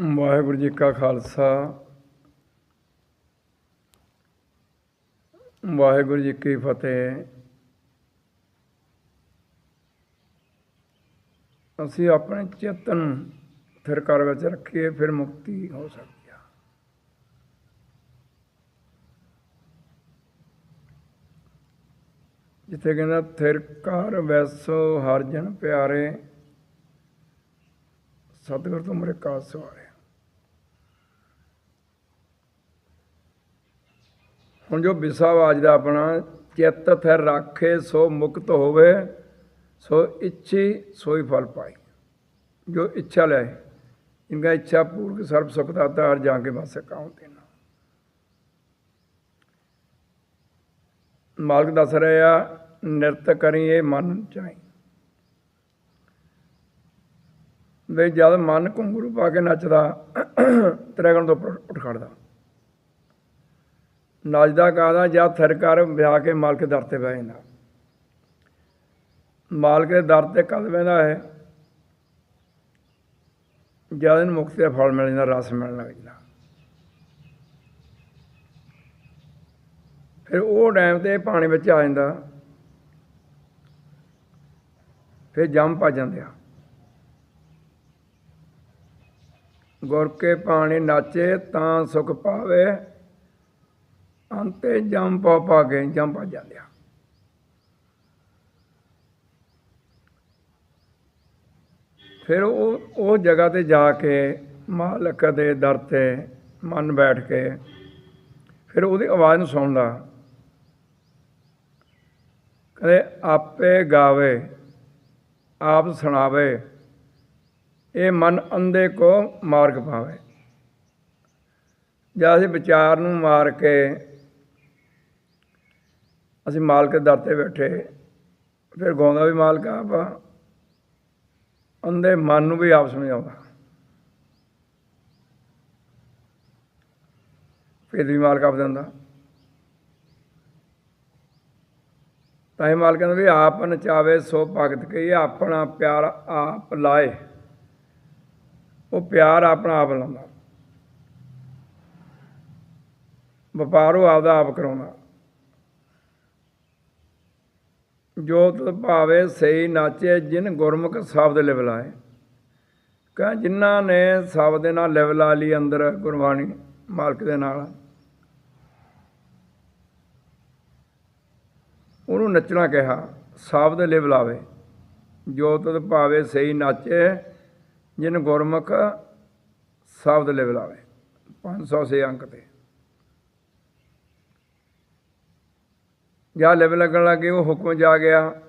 ਵਾਹਿਗੁਰੂ ਜੀ ਕਾ ਖਾਲਸਾ। ਵਾਹਿਗੁਰੂ ਜੀ ਕੀ ਫਤਿਹ। ਅਸੀਂ ਆਪਣੇ ਚੇਤਨ ਥਿਰ ਕਰ ਵਿੱਚ ਰੱਖੀਏ, ਫਿਰ ਮੁਕਤੀ ਹੋ ਸਕਦੀ ਆ। ਜਿੱਥੇ ਕਹਿੰਦਾ, ਥਿਰ ਕਰ ਵੈਸੋ ਹਰ ਜਨ ਪਿਆਰੇ। ਸਤਿਗੁਰ ਤੋਂ ਮੇਰੇ ਕਾਸ ਸਵਾਰੇ। ਹੁਣ ਜੋ ਵਿਸਾ ਵਾਜਦਾ ਆਪਣਾ, ਚਿੱਤ ਹੈ ਰਾਖੇ ਸੋ ਮੁਕਤ ਹੋਵੇ, ਸੋ ਇੱਛੀ ਸੋਈ ਫਲ ਪਾਈ। ਜੋ ਇੱਛਾ ਲੈ ਇਨਕਾ ਇੱਛਾ ਪੂਰਕ ਸਰਬ ਸੁਖ ਦਾਤਾ ਹਰ ਜਾ ਕੇ ਵਾਸੇ ਕਾਉ ਦੇਣਾ ਮਾਲਕ ਦੱਸ ਰਿਹਾ, ਨਿਰਤ ਕਰੀਏ ਮਨ ਚਾਹੀ। ਵੇ ਜਦ ਮਨ ਘੁੰਗਰੂ ਪਾ ਕੇ ਨੱਚਦਾ, ਤ੍ਰੈਗਣ ਤੋਂ ਉੱਪਰ ਉੱਠ ਖੜਦਾ। ਨੱਚਦਾ ਕਾਦਾ ਜਾਂ ਥਿਰ ਕਰ ਵਿਆਹ ਕੇ ਮਾਲਕ ਦਰ ਤੇ ਬਹਿ ਜਾਂਦਾ। ਮਾਲਕ ਦੇ ਦਰ ਤੇ ਕਦ ਬਹਿੰਦਾ ਹੈ? ਜਦ ਇਹਨੂੰ ਮੁਕਤੀ ਦਾ ਫਲ ਮਿਲ ਜਾਂਦਾ, ਰਸ ਮਿਲਣ ਲੱਗ ਜਾਂਦਾ। ਫਿਰ ਉਹ ਟਾਈਮ ਤੇ ਪਾਣੀ ਵਿੱਚ ਆ ਜਾਂਦਾ। ਫਿਰ ਜੰਮ ਪਾ ਜਾਂਦੇ ਆ। ਗੁਰ ਕੇ ਪਾਣੀ ਨਾਚੇ ਤਾਂ ਸੁਖ ਪਾਵੇ। ਅੰਤੇ ਜੰਮ ਪਾ ਪਾ ਕੇ ਜਮ ਪਾ ਜਾਂਦੇ ਫਿਰ ਉਹ ਉਹ ਜਗ੍ਹਾ ਤੇ ਜਾ ਕੇ ਮਾਲਕ ਦੇ ਦਰ ਤੇ ਮਨ ਬੈਠ ਕੇ ਫਿਰ ਉਹਦੀ ਆਵਾਜ਼ ਨੂੰ ਸੁਣਦਾ। ਕਹਿੰਦੇ, ਆਪੇ ਗਾਵੇ, ਆਪ ਸੁਣਾਵੇ। ਇਹ ਮਨ ਅੰਧੇ ਕੋ ਮਾਰਗ ਪਾਵੇ ਜਾਂ ਅਸੀਂ ਵਿਚਾਰ ਨੂੰ ਮਾਰ ਕੇ ਅਸੀਂ ਮਾਲਕ ਦੇ ਦਰ ਤੇ ਬੈਠੇ, ਫਿਰ ਗਾਉਂਦਾ ਵੀ ਮਾਲਕ ਆਪ ਆ, ਅੰਧੇ ਮਨ ਨੂੰ ਵੀ ਆਪ ਸਮਝਾਉਂਦਾ। ਫਿਰ ਵੀ ਮਾਲਕ ਆਪ ਦਿੰਦਾ ਤਾਂ ਇਹ ਮਾਲਕ ਕਹਿੰਦਾ ਵੀ ਆਪ ਨਚਾਵੇ ਸੋ ਭਗਤ ਕਈ ਆਪਣਾ ਪਿਆਰ ਆਪ ਲਾਏ। ਉਹ ਪਿਆਰ ਆਪਣਾ ਆਪ ਲਾਉਂਦਾ। ਵਪਾਰ ਉਹ ਆਪਦਾ ਆਪ ਕਰਾਉਂਦਾ। ਜੋਤ ਭਾਵੇ ਸਹੀ ਨਾਚੇ, ਜਿਨ ਗੁਰਮੁਖ ਸ਼ਬਦ ਲਿਵ ਲਾਏ। ਕਹ ਜਿਨ੍ਹਾਂ ਨੇ ਸ਼ਬਦ ਦੇ ਨਾਲ ਲਿਵ ਲਾ ਲਈ ਅੰਦਰ ਗੁਰਬਾਣੀ ਮਾਲਕ ਦੇ ਨਾਲ। ਉਹਨੂੰ ਨੱਚਣਾ ਕਿਹਾ, ਸ਼ਬਦ ਲਿਵ ਲਾਵੇ। ਜੋ ਭਾਵੇ ਸਹੀ ਨਾਚੇ ਜਿਹਨੂੰ ਗੁਰਮੁਖ ਸ਼ਬਦ ਲਿਵ ਲਾਵੇ 506 ਅੰਕ ਤੇ। ਜਾਂ ਲਿਵ ਲੱਗਣ ਲੱਗੇ ਉਹ ਹੁਕਮ ਜਾ ਗਿਆ।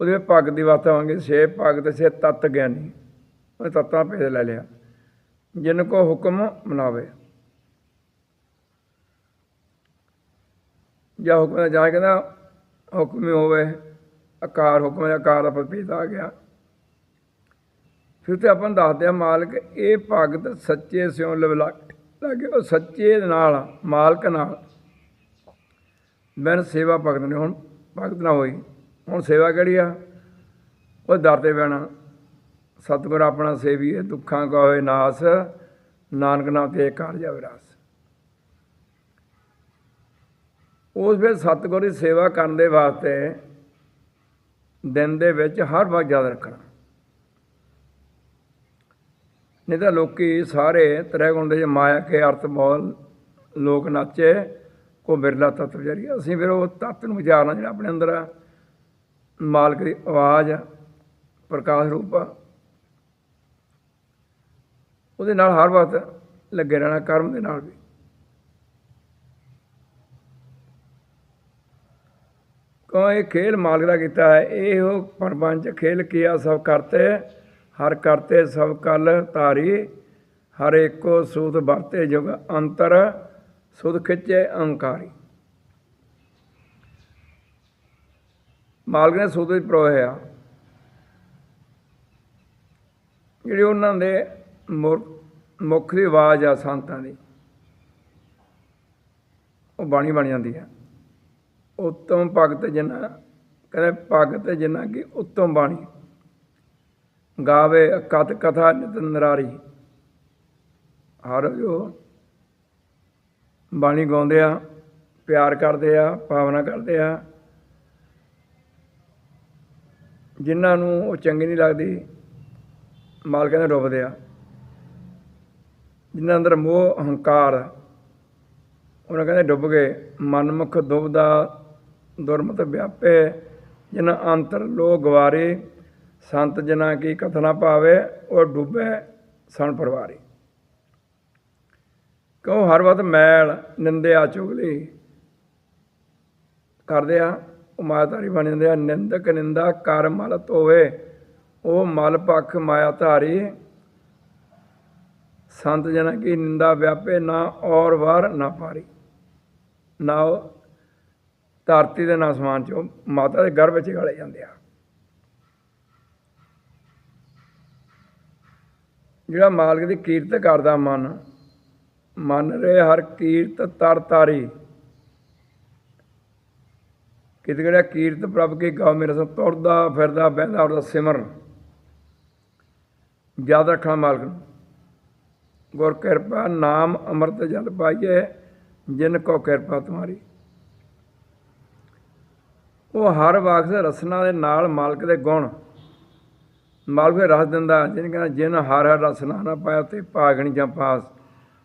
ਉਹਦੇ ਭਗਤ ਦੀ ਬਾਤ ਆਵਾਂਗੇ, ਛੇ ਭਗਤ ਛੇ ਤਤ ਗਿਆਨੀ। ਉਹ ਤਤਾਂ ਭੇਦ ਲੈ ਲਿਆ। ਜਿਨ ਕੋ ਹੁਕਮ ਮਨਾਵੇ। ਜਾਂ ਹੁਕਮ ਦਾ ਜਾ ਕਹਿੰਦਾ, ਹੁਕਮ ਹੀ ਹੋਵੇ ਆਕਾਰ ਹੁਕਮ ਦਾ ਆਕਾਰ ਦਾ ਪ੍ਰਤੀਤ ਆ ਗਿਆ। ਫਿਰ ਤੇ ਆਪਾਂ ਨੂੰ ਦੱਸਦੇ ਆ ਮਾਲਕ, ਇਹ ਭਗਤ ਸੱਚੇ ਸਿਉ ਲਿਵ ਲੱਗੇ ਉਹ ਸੱਚੇ ਨਾਲ ਮਾਲਕ ਨਾਲ। ਮੈਨ ਸੇਵਾ ਭਗਤ ਨੇ, ਹੁਣ ਭਗਤ ਨਾ ਹੋਈ। ਹੁਣ ਸੇਵਾ ਕਿਹੜੀ ਆ? ਉਹ ਦਰ ਤੇ ਬਹਿਣਾ। ਸਤਿਗੁਰ ਆਪਣਾ ਸੇਵੀਏ ਦੁੱਖਾਂ ਕਾ ਹੋਏ ਨਾਸ, ਨਾਨਕ ਨਾਮ ਤੇ ਕਰ ਜਾਵੇ ਉਸ ਵੇਲੇ ਸਤਿਗੁਰ ਦੀ ਸੇਵਾ ਕਰਨ ਦੇ ਵਾਸਤੇ ਦਿਨ ਦੇ ਵਿੱਚ ਹਰ ਵਕਤ ਯਾਦ ਰੱਖਣਾ। ਨਹੀਂ ਤਾਂ ਲੋਕੀ ਸਾਰੇ ਤ੍ਰੈ ਗੁਣ ਦੇ ਮਾਇਆ ਕੇ ਅਰਥ ਬੋਲ ਲੋਕ ਨਾਚੇ ਕੋ ਬਿਰਲਾ ਤੱਤ ਵਿਚਾਰੀ ਅਸੀਂ ਫਿਰ ਉਹ ਤੱਤ ਨੂੰ ਵਿਚਾਰਨਾ ਜਿਹੜਾ ਆਪਣੇ ਅੰਦਰ ਆ, ਮਾਲਕ ਦੀ ਆਵਾਜ਼ ਪ੍ਰਕਾਸ਼ ਰੂਪ ਆ। ਉਹਦੇ ਨਾਲ ਹਰ ਵਕਤ ਲੱਗੇ ਰਹਿਣਾ ਕਰਮ ਦੇ ਨਾਲ ਵੀ। ਕੋ ਇਹ ਖੇਲ ਮਾਲਕ ਦਾ ਕੀਤਾ ਹੈ? ਇਹ ਉਹ ਪਰਪੰਚ ਖੇਲ ਕੀਆ ਸਭ ਕਰਤੇ। ਹਰ ਕਰਤੇ ਸਭ ਕਲ ਧਾਰੀ, ਹਰ ਏਕੋ ਸੂਤ ਵਰਤੇ ਜੁਗ ਅੰਤਰ, ਸੁਧ ਖਿੱਚੇ ਅਹੰਕਾਰੀ। ਮਾਲਕ ਨੇ ਸੁਧ ਵਿੱਚ ਪਰੋਹਿਆ ਜਿਹੜੀ ਉਹਨਾਂ ਦੇ ਮੁੱਖ ਦੀ ਆਵਾਜ਼ ਆ ਸੰਤਾਂ ਦੀ, ਉਹ ਬਾਣੀ ਬਣ ਜਾਂਦੀ ਹੈ ਉਤਮ ਭਗਤ ਜਿਨ੍ਹਾਂ, ਕਹਿੰਦੇ ਭਗਤ ਜਿਨ੍ਹਾਂ ਕੀ ਉਤਮ ਬਾਣੀ। ਗਾਵੇ ਕਥ ਕਥਾ ਨਿਤ ਨਰਾਰੀ ਹਰ ਜੋ ਬਾਣੀ ਗਾਉਂਦੇ ਆ, ਪਿਆਰ ਕਰਦੇ ਆ, ਭਾਵਨਾ ਕਰਦੇ ਆ, ਜਿਨ੍ਹਾਂ ਨੂੰ ਉਹ ਚੰਗੀ ਨਹੀਂ ਲੱਗਦੀ, ਮਾਲਕਾਂ ਦੇ ਡੁੱਬਦੇ ਆ। ਜਿਨ੍ਹਾਂ ਅੰਦਰ ਮੋਹ ਹੰਕਾਰ ਉਹਨਾਂ ਕਹਿੰਦੇ ਡੁੱਬ ਗਏ। ਮਨਮੁਖ ਦੁਬਦਾ, ਦੁਰਮਤ ਵਿਆਪੇ ਜਿਨ ਅੰਤਰ ਲੋ ਗਵਾਰੇ ਸੰਤ ਜਨਾ ਕੀ ਕਥਨਾ ਭਾਵੇ ਉਹ ਡੁੱਬੇ ਸਣ ਪਰਵਾਰੀ। ਕਿਉਂ ਹਰ ਵਕਤ ਮੈਲ, ਨਿੰਦਿਆ, ਚੁਗਲੀ ਕਰਦੇ ਆ? ਉਹ ਮਾਇਆਧਾਰੀ ਬਣ ਜਾਂਦੇ ਆ। ਨਿੰਦਕ ਨਿੰਦਾ ਕਰ ਮਲ ਧੋਵੇ। ਉਹ ਮਲ ਪੱਖ ਮਾਇਆ ਧਾਰੀ ਸੰਤ ਜਨਾਂ ਕੀ ਨਿੰਦਾ ਵਿਆਪੇ, ਨਾ ਔਰ ਵਾਰ ਨਾ ਪਾਰੀ ਨਾ ਉਹ ਧਰਤੀ ਦੇ ਨਾ ਸਮਾਨ ਚ, ਉਹ ਮਾਤਾ ਦੇ ਗਰਭ ਵਿੱਚ ਗਲੇ ਜਾਂਦੇ ਆ। ਜਿਹੜਾ ਮਾਲਕ ਦੀ ਕੀਰਤ ਕਰਦਾ ਮਨ ਮਨ ਰੇ ਹਰ ਕੀਰਤ ਤਰ ਤਾਰੀ। ਕਿਤੇ ਕਿਹੜਾ ਕੀਰਤ ਪ੍ਰਭ ਕੇ ਗਾਉ ਮੇਰਾ ਸਭ ਤੁਰਦਾ ਫਿਰਦਾ, ਬਹਿੰਦਾ ਉਹਦਾ ਸਿਮਰਨ ਯਾਦ ਰੱਖਣਾ ਮਾਲਕ ਨੂੰ। ਗੁਰ ਕਿਰਪਾ ਨਾਮ ਅੰਮ੍ਰਿਤ ਜਲ ਪਾਈਏ, ਜਿਨ ਕੋ ਕਿਰਪਾ ਤੁਮਾਰੀ। ਉਹ ਹਰ ਵਕਤ ਰਸਨਾ ਦੇ ਨਾਲ ਮਾਲਕ ਦੇ ਗੁਣ ਮਾਲਕ ਦੇ ਰਸ ਦਿੰਦਾ, ਜਿਹਨੇ ਕਹਿੰਦਾ, ਜਿਨ ਹਰ ਹਰ ਰਸ ਨਾ ਪਾਇਆ ਤੇ ਭਾਗਣੀ ਜਾਂ ਪਾਸ।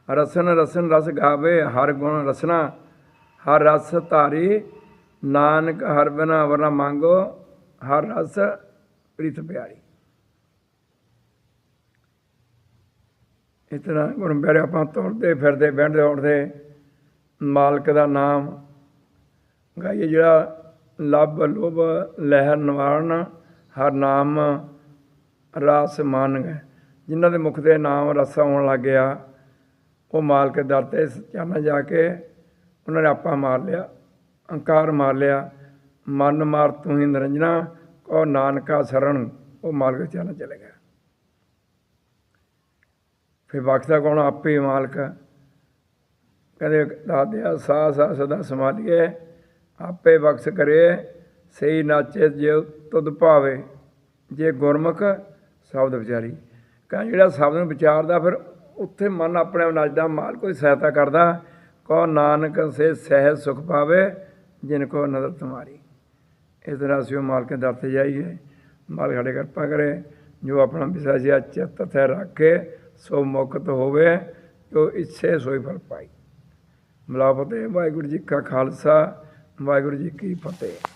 ਰਸਨ ਰਸਨ ਰਸ ਗਾਵੇ, ਹਰ ਗੁਣ ਰਸਨਾ। ਹਰ ਰਸ ਧਾਰੀ, ਨਾਨਕ ਹਰ ਬਿਨਾ ਵਰਨਾ ਮੰਗੋ, ਹਰ ਰਸ ਪ੍ਰੀਤ ਪਿਆਰੀ। ਇਸ ਤਰ੍ਹਾਂ ਗੁਰੂ ਪਿਆਰੇ, ਆਪਾਂ ਤੁਰਦੇ ਫਿਰਦੇ ਬੈਠਦੇ ਉੱਠਦੇ, ਮਾਲਕ ਦਾ ਨਾਮ ਗਾਈਏ ਜਿਹੜਾ ਲੱਭ ਲੋਭ ਲਹਿਰ ਨਿਵਾਰਨ ਹਰ ਨਾਮ ਰਸ ਮੰਨ ਗਏ ਜਿਨ੍ਹਾਂ ਦੇ ਮੁਖ ਦੇ ਨਾਮ ਰਸਾ ਹੋਣ ਲੱਗ ਗਿਆ, ਉਹ ਮਾਲਕ ਦੇ ਦਰ ਤੇ ਚਰਨ ਜਾ ਕੇ ਉਹਨਾਂ ਨੇ ਆਪਾ ਮਾਰ ਲਿਆ, ਅਹੰਕਾਰ ਮਾਰ ਲਿਆ। ਮਨ ਮਾਰ ਤੂੰ ਹੀ ਨਿਰੰਜਨਾ ਕੋ ਨਾਨਕਾ ਸਰਣ ਉਹ ਮਾਲਕ ਦੇ ਚਲੇ ਗਿਆ। ਫਿਰ ਬਖਸ਼ਦਾ ਕੌਣ? ਆਪੇ ਮਾਲਕ। ਕਹਿੰਦੇ ਦਾਦੇ ਆ ਸਾ ਸਾ ਸਦਾ ਸਮਾਲੀਏ ਆਪੇ ਬਖਸ਼ ਕਰੇ। ਸਹੀ ਨਾਚੇ ਜੇ ਤੁਧ ਭਾਵੇ। ਜੇ ਗੁਰਮੁਖ ਸ਼ਬਦ ਵਿਚਾਰੀ। ਕਹਿੰਦਾ ਜਿਹੜਾ ਸ਼ਬਦ ਨੂੰ ਵਿਚਾਰਦਾ ਫਿਰ ਉੱਥੇ ਮਨ ਆਪਣੇ ਆਪ ਨੱਚਦਾ ਮਾਲ ਕੋਈ ਸਹਾਇਤਾ ਕਰਦਾ ਕੋ ਨਾਨਕ ਸੇ ਸਹਿਜ ਸੁਖ ਪਾਵੇ, ਜਿਨ ਕੋ ਨਦਰ ਤੁਮਾਰੀ। ਇਸ ਤਰ੍ਹਾਂ ਅਸੀਂ ਉਹ ਮਾਲਕ ਦੇ ਦਰ ਤੇ ਜਾਈਏ, ਮਾਲਕ ਸਾਡੇ ਕਿਰਪਾ ਕਰੇ, ਜੋ ਆਪਣਾ ਵਿਸ਼ਾ ਜਿਹਾ ਚਿੱਤ ਤੇ ਰੱਖੇ, ਸੋ ਮੁਕਤ ਹੋਵੇ, ਜੋ ਇੱਛੇ ਸੋਈ ਫਲ ਪਾਈ। ਮਿਲਾਪਤੇ ਵਾਹਿਗੁਰੂ ਜੀ ਕਾ ਖਾਲਸਾ, ਵਾਹਿਗੁਰੂ ਜੀ ਕੀ ਫਤਿਹ।